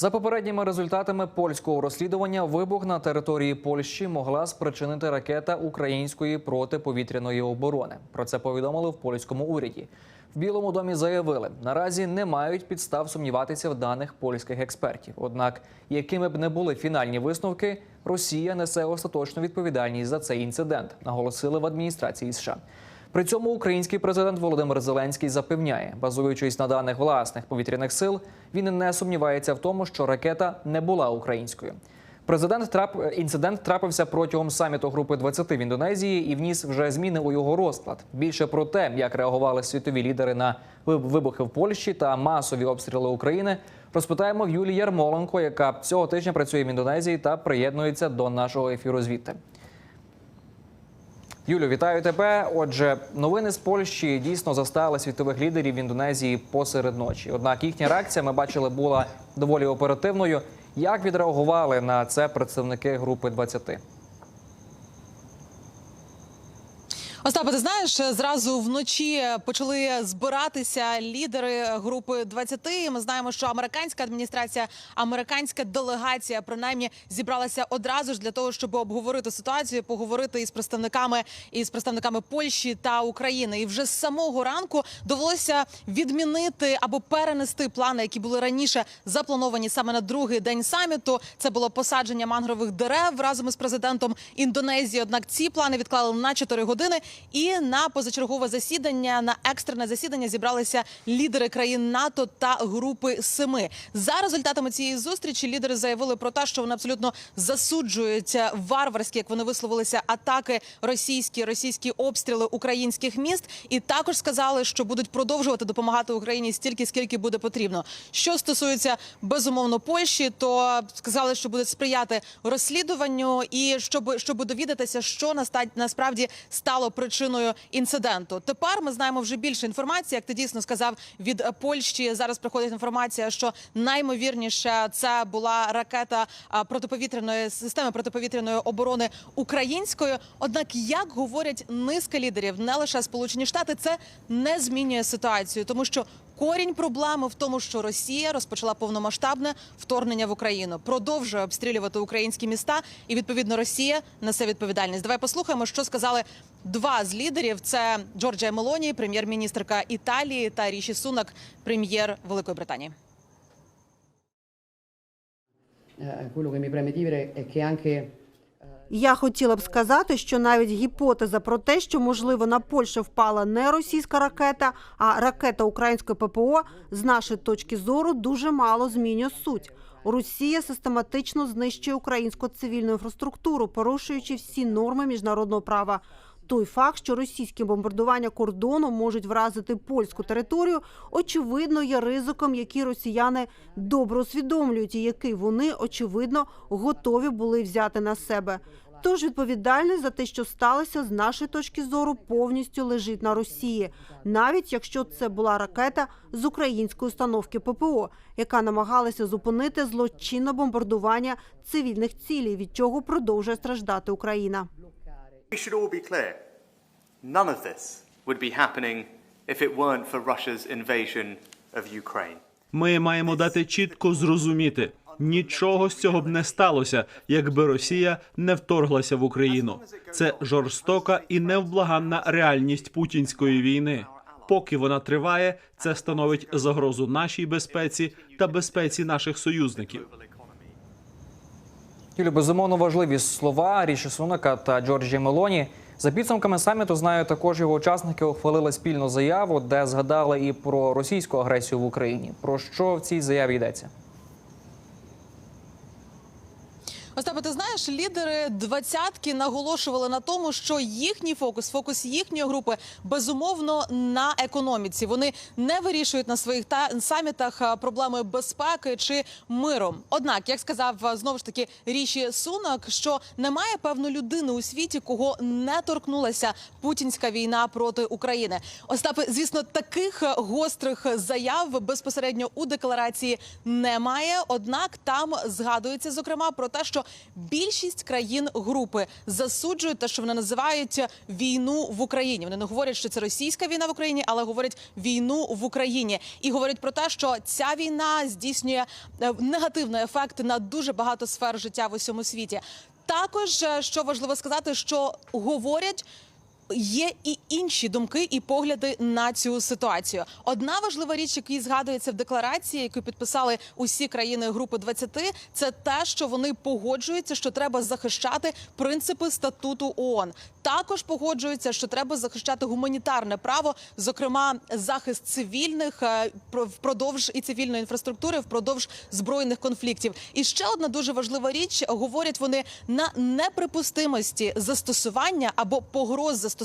За попередніми результатами польського розслідування, вибух на території Польщі могла спричинити ракета української протиповітряної оборони. Про це повідомили в польському уряді. В Білому домі заявили, наразі не мають підстав сумніватися в даних польських експертів. Однак, якими б не були фінальні висновки, Росія несе остаточну відповідальність за цей інцидент, наголосили в адміністрації США. При цьому український президент Володимир Зеленський запевняє, базуючись на даних власних повітряних сил, він не сумнівається в тому, що ракета не була українською. Президент трап інцидент трапився протягом саміту групи 20 в Індонезії і вніс вже зміни у його розклад. Більше про те, як реагували світові лідери на вибухи в Польщі та масові обстріли України, розпитаємо в Юлії Ярмоленко, яка цього тижня працює в Індонезії та приєднується до нашого ефіру звідти. Юлю, вітаю тебе. Отже, новини з Польщі дійсно застали світових лідерів в Індонезії посеред ночі. Однак їхня реакція ми бачили була доволі оперативною. Як відреагували на це представники групи 20? Остапе, ти знаєш, зразу вночі почали збиратися лідери групи 20. Ми знаємо, що американська адміністрація, американська делегація принаймні зібралася одразу ж для того, щоб обговорити ситуацію, поговорити із представниками із представниками Польщі та України. І вже з самого ранку довелося відмінити або перенести плани, які були раніше заплановані саме на другий день саміту. Це було посадження мангрових дерев разом із президентом Індонезії. Однак ці плани відклали на 4 години. І на позачергове засідання на екстрене засідання зібралися лідери країн НАТО та групи семи. За результатами цієї зустрічі лідери заявили про те, що вони абсолютно засуджують варварські, як вони висловилися, атаки російські, російські обстріли українських міст, і також сказали, що будуть продовжувати допомагати Україні стільки, скільки буде потрібно. Що стосується безумовно Польщі, то сказали, що будуть сприяти розслідуванню і щоб, щоб довідатися, що насправді стало причиною інциденту. Тепер ми знаємо вже більше інформації. Як ти дійсно сказав, від Польщі зараз приходить інформація, що наймовірніше це була ракета протиповітряної системи протиповітряної оборони української. Однак, як говорять низка лідерів, не лише Сполучені Штати, це не змінює ситуацію, тому що Корінь проблеми в тому, що Росія розпочала повномасштабне вторгнення в Україну, продовжує обстрілювати українські міста, і відповідно Росія несе відповідальність. Давай послухаємо, що сказали два з лідерів: це Джорджія Мелоні, прем'єр-міністрка Італії, та Ріші Сунак, прем'єр Великої Британії. Eh, quello che mi preme dire è che anche Я хотіла б сказати, що навіть гіпотеза про те, що можливо на Польщу впала не російська ракета, а ракета української ППО, з нашої точки зору дуже мало змінює суть. Росія систематично знищує українську цивільну інфраструктуру, порушуючи всі норми міжнародного права. Той факт, що російські бомбардування кордону можуть вразити польську територію, очевидно є ризиком, який росіяни добре усвідомлюють, і який вони очевидно готові були взяти на себе. Тож відповідальність за те, що сталося, з нашої точки зору, повністю лежить на Росії, навіть якщо це була ракета з української установки ППО, яка намагалася зупинити злочинне бомбардування цивільних цілей, від чого продовжує страждати Україна. We should all be clear. None of this would be happening if it weren't for Russia's invasion of Ukraine. Ми маємо дати чітко зрозуміти, нічого з цього б не сталося, якби Росія не вторглася в Україну. Це жорстока і невблаганна реальність путінської війни. Поки вона триває, це становить загрозу нашій безпеці та безпеці наших союзників. Юлю, безумовно важливі слова Ріші Сунака та Джорджі Мелоні. За підсумками саміту знаю, також його учасники ухвалили спільну заяву, де згадали і про російську агресію в Україні. Про що в цій заяві йдеться? Остапе, ти лідери двадцятки наголошували на тому, що їхній фокус, фокус їхньої групи, безумовно на економіці. Вони не вирішують на своїх та самітах проблеми безпеки чи миром. Однак, як сказав а, знову ж таки Ріші Сунак, що немає певно людини у світі, кого не торкнулася путінська війна проти України. Остапе, звісно, таких гострих заяв безпосередньо у декларації немає. Однак там згадується зокрема про те, що більшість країн групи засуджують те, що вони називають війну в Україні. Вони не говорять, що це російська війна в Україні, але говорять війну в Україні і говорять про те, що ця війна здійснює е, негативний ефект на дуже багато сфер життя в усьому світі. Також е, що важливо сказати, що говорять. Є і інші думки і погляди на цю ситуацію. Одна важлива річ, яка згадується в декларації, яку підписали усі країни групи 20, це те, що вони погоджуються, що треба захищати принципи статуту ООН. Також погоджуються, що треба захищати гуманітарне право, зокрема захист цивільних е, впродовж і цивільної інфраструктури впродовж збройних конфліктів. І ще одна дуже важлива річ: говорять вони на неприпустимості застосування або погроз застосування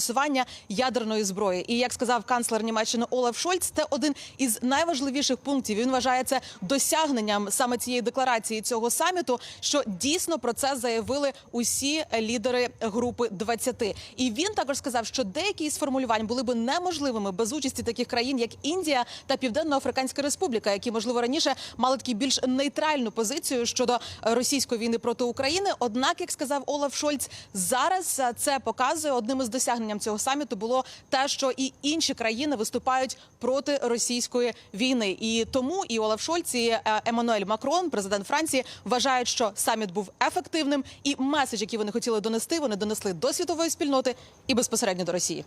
ядерної зброї. І як сказав канцлер Німеччини Олаф Шольц, це один із найважливіших пунктів. Він вважає це досягненням саме цієї декларації цього саміту, що дійсно про це заявили усі лідери групи 20. І він також сказав, що деякі із формулювань були би неможливими без участі таких країн, як Індія та Південно-Африканська Республіка, які можливо раніше мали такі більш нейтральну позицію щодо російської війни проти України. Однак, як сказав Олаф Шольц, зараз це показує одним із досягненням цього саміту було те, що і інші країни виступають проти російської війни. І тому і Олаф Шольц, і е, Еммануель Макрон, президент Франції, вважають, що саміт був ефективним, і меседж, який вони хотіли донести, вони донесли до світової спільноти і безпосередньо до Росії.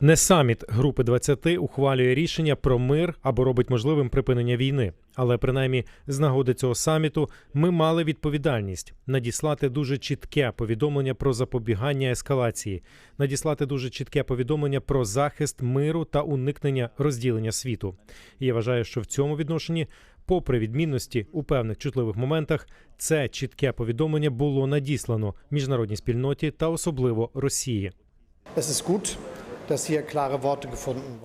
Не саміт Групи 20 ухвалює рішення про мир або робить можливим припинення війни. Але принаймні з нагоди цього саміту ми мали відповідальність надіслати дуже чітке повідомлення про запобігання ескалації, надіслати дуже чітке повідомлення про захист миру та уникнення розділення світу. І я вважаю, що в цьому відношенні, попри відмінності у певних чутливих моментах, це чітке повідомлення було надіслано міжнародній спільноті та особливо Росії.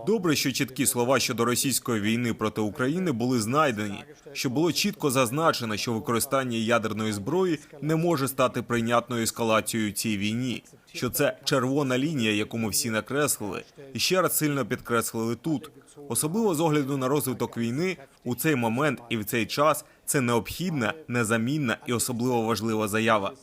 Добре, що чіткі слова щодо російської війни проти України були знайдені, що було чітко зазначено, що використання ядерної зброї не може стати прийнятною ескалацією цій війні, що це червона лінія, яку ми всі накреслили, і ще раз сильно підкреслили тут. Особливо з огляду на розвиток війни у цей момент і в цей час це необхідна, незамінна і особливо важлива заява.